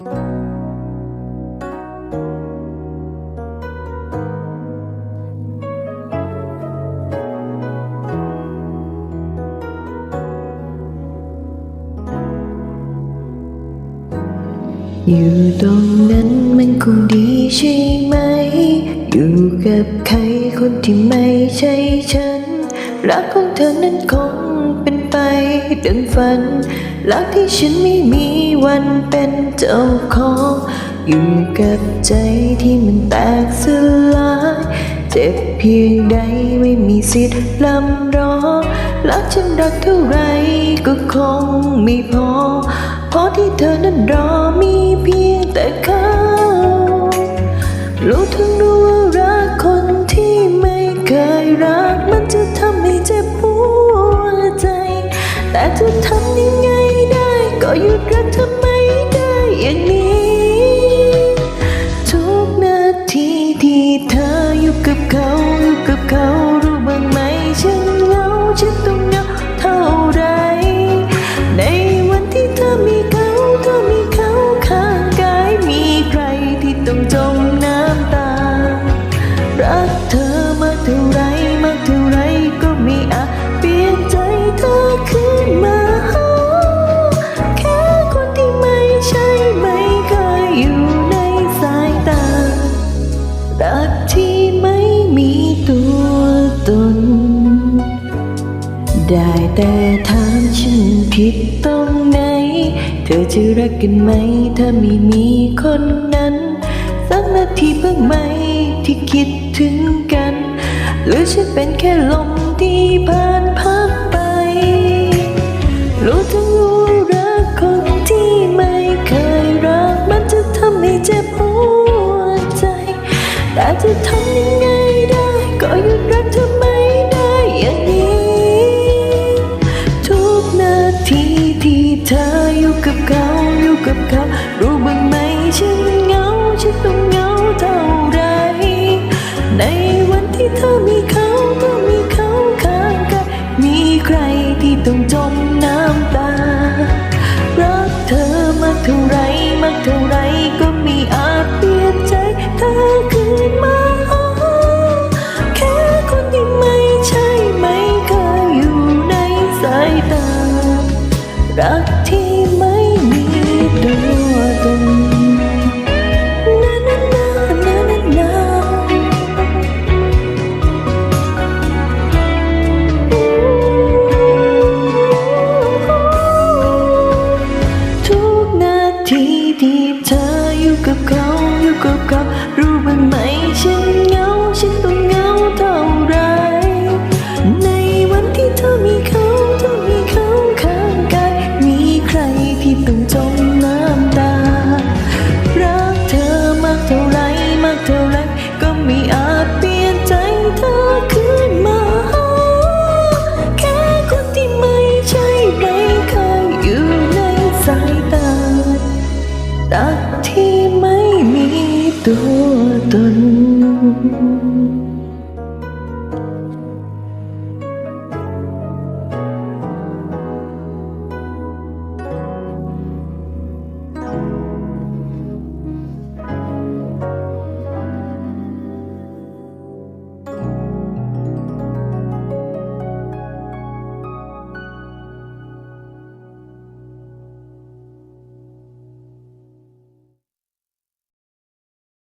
อยู่ตรงนั้นมันคงดีใช่ไหม อยู่กับใครคนที่ไม่ใช่ฉัน รักของเธอนั้นคง ไปดังฝันรักที่ฉันไม่มีวันเป็นเจ้าของอยู่กับใจที่มันแตกสลายเจ็บเพียงใดไม่มีสิทธิ์ลำร้องรักฉันรักเท่าไรก็คงไม่พอเพราะที่เธอนั้นรอ ได้แต่ถามฉันผิดตรงไหน เธอจะรักกันไหม ถ้าไม่มีคนนั้น สักนาทีบ้างไหมที่คิดถึงกัน หรือฉันเป็นแค่ลมที่ ใครที่ต้องจมน้ำตา รักเธอมากเท่าไรมากเท่าไรก็ไม่อาจเปลี่ยนใจเธอคืนมาแค่คนที่ไม่ใช่ไม่เคยอยู่ในสายตา รักที่ รั